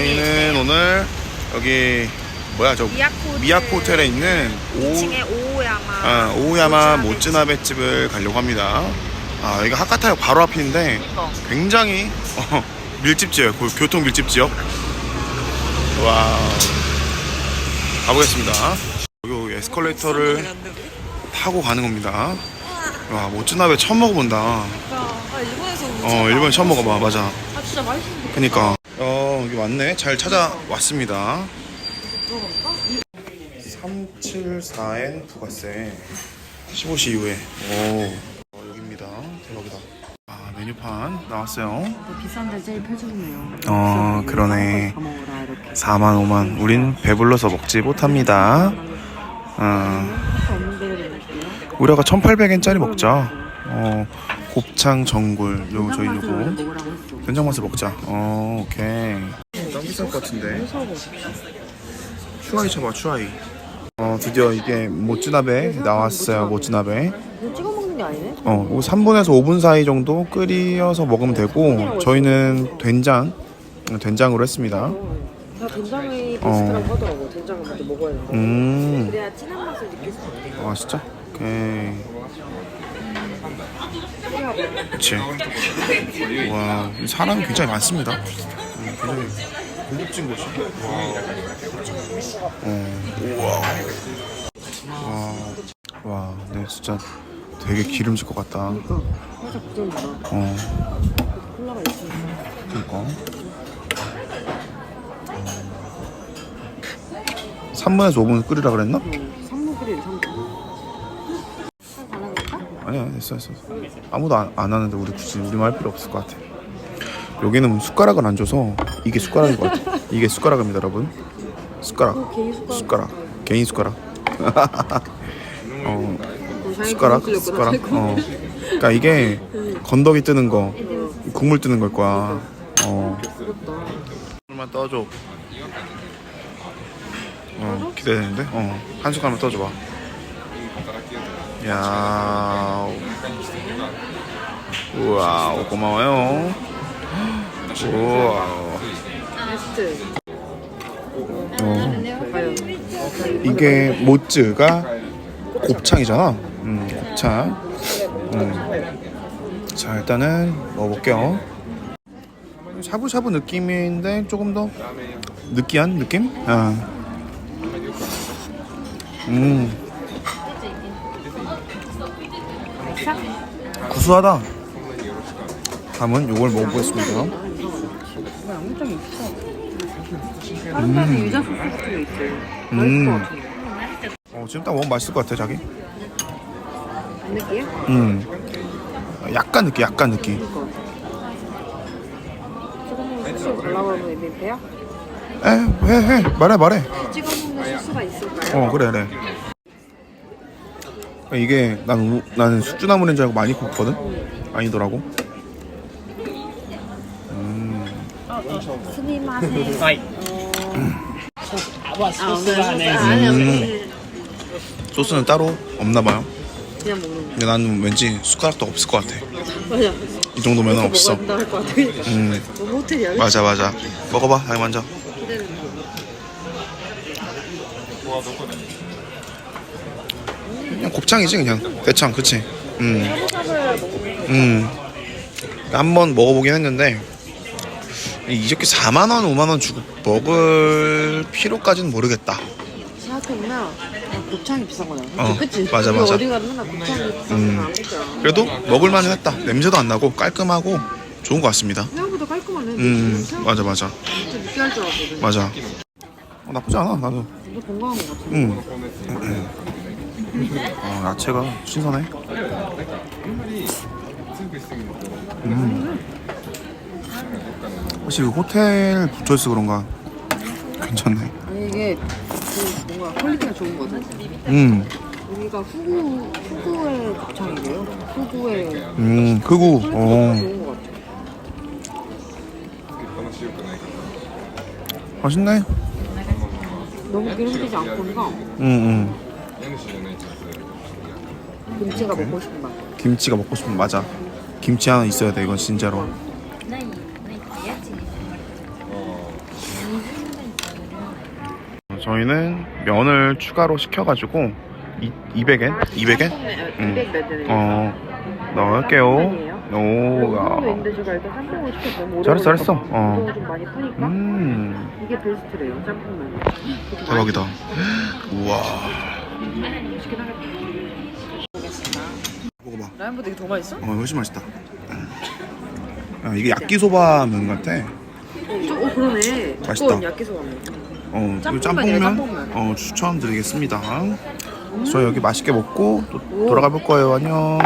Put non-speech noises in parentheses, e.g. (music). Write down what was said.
저희는 오늘 여기 뭐야 저 미야코 미야코 호텔에 있는 오, 2층에 오야마 아, 오야마 모츠나베 집을 가려고 합니다. 아 여기가 하카타역 바로 앞인데 굉장히 어, 밀집 지역, 그 교통 밀집 지역. 와 가보겠습니다. 여기 에스컬레이터를 타고 가는 겁니다. 와 모츠나베 처음 먹어본다. 아 일본에서 어 일본 처음 먹어봐 맞아. 아 진짜 맛있는데 그니까 어 여기 왔네. 잘 찾아왔습니다. 374엔 부가세. 15시 이후에. 오 어, 여기입니다. 대박이다. 아 메뉴판 나왔어요. 비싼데 제일 펴주네요. 어 그러네. 다 먹어라 이렇게. 4만 5만. 우린 배불러서 먹지 못합니다. 어. 우리가 1800엔짜리 먹자 어 곱창 전골 요 저희 요거. 된장 맛을 먹자. 어, 오케이. 짱 비쌀 것 같은데. 추아이 쳐봐, 추아이. 어, 드디어 이게 모츠나베 나왔어요, 모츠나베. 이거 찍어 먹는 게 아니네? 어, 이거 3분에서 5분 사이 정도 끓여서 먹으면 되고, 저희는 된장, 된장으로 했습니다. 다 된장이 어. 베스트라고 하더라고. 된장을 먼저 먹어야 된다. 음, 그래야 진한 맛을 느낄 수 있대. 아, 진짜? 오케이. 그치. 와, 이 사람이 굉장히 많습니다. 음, 굉장히 고급진 곳이. 어, 우와. 와, 와, 네, 진짜 되게 기름질 것 같다. 살짝. 어, 콜라가 있으니까. 그니까. 3분에서 5분 끓이라 그랬나? 응. 됐어 됐어. 아무도 안, 안 하는데 우리 굳이 우리말 할 필요 없을 것 같아. 여기는 숟가락을 안 줘서 이게 숟가락인 것 같아. 이게 숟가락입니다 여러분. 숟가락. 그 개인 숟가락. 개인 숟가락. (laughs) 어 어, 숟가락 숟가락. 어. 그러니까 이게 건더기 뜨는 거 국물 뜨는 걸 거야. 어. 숟갈만 떠줘. 어 기대되는데? 어 한 숟갈만 떠줘봐. 야 우와 고마워요 우와 베스트. 어. 이게 모츠가 곱창이잖아 음 곱창 음. 자 일단은 먹어볼게요 샤브샤브 느낌인데 조금 더 느끼한 느낌? 아. 음 구수하다 다음은 요걸 먹어보겠습니다. 음. 같아. 어, 지금 딱 먹으면 맛있을 것 같아 자기 안 느끼해? 음 약간 느끼 약간 느끼 하면 배야? 에해 해 말해 말해 찍어 먹는 소스가 있을까요? 어 그래 그래 이게 난 우- 나는 숙주나물인 줄 알고 많이 굽거든 아니더라고 스미마세. はい。はソースはね、 아니야. 음. 소스는 따로 없나 봐요 그냥 먹는 거. 근데 나는 왠지 숟가락도 없을 것 같아 맞아. 이 정도면 이렇게 없어 먹어야 된다 할것 같아. 음 너무 호텔이야. 맞아 맞아 먹어봐 자기 먼저 기대는 그냥 곱창이지 그냥 대창 그치 음 샤브샤브를 먹으면 음. 한번 먹어보긴 했는데 이렇게 4만 원, 5만 원 주고 먹을 필요까지는 모르겠다. 생각해보면 아, 곱창이 비싼 거잖아. 어, 그치? 맞아, 우리 맞아. 어디 가면 맨날 곱창이 비싼 음. 거안 먹잖아. 그래도 먹을 만은 했다. 냄새도 안 나고 깔끔하고 좋은 것 같습니다. 생각보다 깔끔하네. 음, 생각보다 맞아, 맞아, 진짜 느끼할 줄 알았거든. 맞아. 어, 나쁘지 않아, 나도. 진짜 건강한 거 같아. 음. 어, 야채가 신선해. 음. 혹시 호텔 붙어 있어 그런가? 괜찮네. 아니 이게 그 뭔가 퀄리티가 좋은 거든. 음, 여기가 후구 후구의 곱창이래요. 후구의 음, 크고, 어, 좋은 거 같아. 맛있네. 너무 기름지지 않고니까 음, 음. 김치가 먹고 싶은 맛. 김치가 먹고 싶으면 맞아. 김치 하나 있어야 돼, 이건 진짜로. 저희는 면을 추가로 시켜가지고 이, 200엔? 200엔? 응. 200몇 원이에요? 어 넣을게요. 오, 야. 제가 일단 오래 잘했어, 잘했어. 어. 이거 좀 많이 푸니까 음 이게 베스트래요 짬뽕면 대박이다. 우와. 먹어봐. 라면보다 이게 더 맛있어? 어 훨씬 맛있다. 야, 이게 야끼소바 면 같아. 어, 어 그러네 맛있다. 두꺼운 야끼소바 면 어, 짬뽕면이에요, 짬뽕면 짬뽕면. 어, 추천드리겠습니다. 저희 여기 맛있게 먹고 또 돌아가 볼 거예요. 안녕.